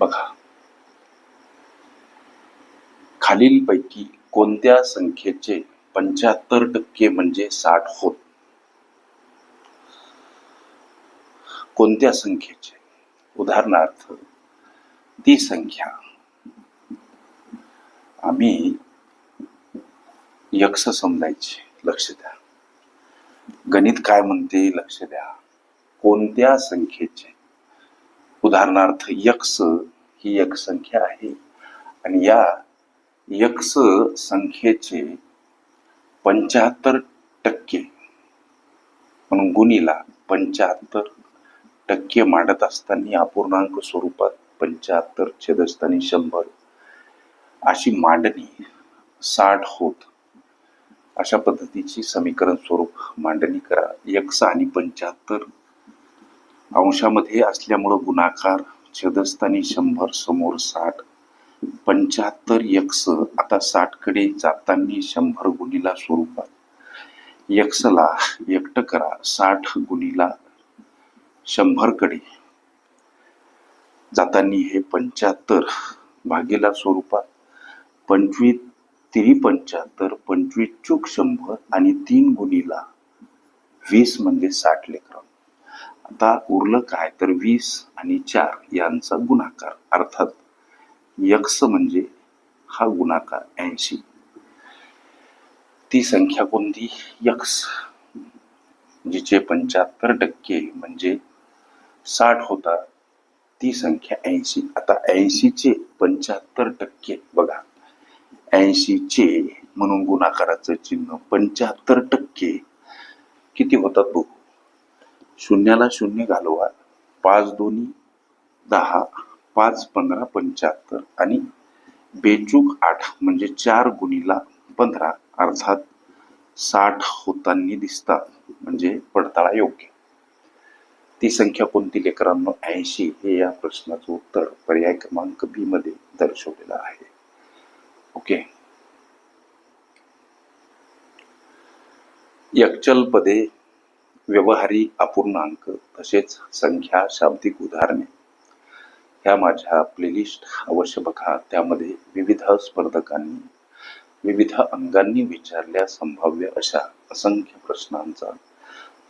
बघा. खालीलपैकी कोणत्या संख्येचे पंच्याहत्तर टक्के म्हणजे साठ होत? कोणत्या संख्येचे? उदाहरणार्थ ती संख्या. आम्ही यक्ष समजायची. लक्ष द्या. गणित काय म्हणते? लक्ष द्या. कोणत्या संख्येचे? उदाहरणार्थ यक्ष ही एक संख्या आहे. आणि या यक्ष संख्येचे पंच्याहत्तर टक्के म्हणून गुणीला पंच्याहत्तर टक्के मांडत असताना अपूर्णांक स्वरूपात पंच्याहत्तर छेदस्थानी शंभर अशी मांडणी साठ होत. अशा पद्धतीची समीकरण स्वरूप मांडणी करा. यक्ष आणि पंच्याहत्तर अंशामध्ये असल्यामुळं गुणाकार छेदस्थानी शंभर समोर साठ पंच्याहत्तर यक्ष आता साठकडे जाताना शंभर गुणीला स्वरूपात. यक्षला एकट करा साठ गुणीला शंभरकडे. जाताना हे पंच्याहत्तर भागीला स्वरूपात. पंचवीस तिरी पंच्याहत्तर पंचवीस चूक शंभर आणि तीन गुणीला वीस म्हणजे साठ लेकर. आता उरलं काय तर वीस आणि चार यांचा गुणाकार. अर्थात यक्ष म्हणजे हा गुणाकार ऐंशी. ती संख्या कोणती? यक्ष जिचे पंच्याहत्तर टक्के म्हणजे साठ होता. ती संख्या ऐंशी. आता ऐंशीचे पंच्याहत्तर टक्के बघा. ऐंशीचे म्हणून गुणाकाराचं चिन्ह पंच्याहत्तर टक्के किती होतात बघ? शून्याला शून्य घालवा. पाच दोन्ही दहा पाच पंधरा पंच्याहत्तर आणि बेचूक आठ म्हणजे चार गुणीला पंधरा अर्थात साठ होताना दिसतात म्हणजे पडताळा योग्य. ती संख्या कोणती लेकरांनो? ऐंशी हे या प्रश्नाचं उत्तर पर्याय क्रमांक बी मध्ये दर्शवलेलं आहे. ओके. यक्चल पदे व्यवहारी अपूर्णांक तसेच संख्या शाब्दिक उदाहरणे. ह्या माझ्या प्लेलिस्ट अवश्य बघा. त्यामध्ये विविध स्पर्धकांनी विविध अंगांनी विचारल्या संभाव्य अशा असंख्य प्रश्नांचा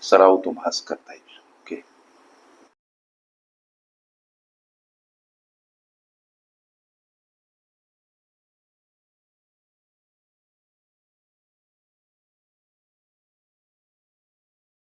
सराव तुम्हास करता येईल.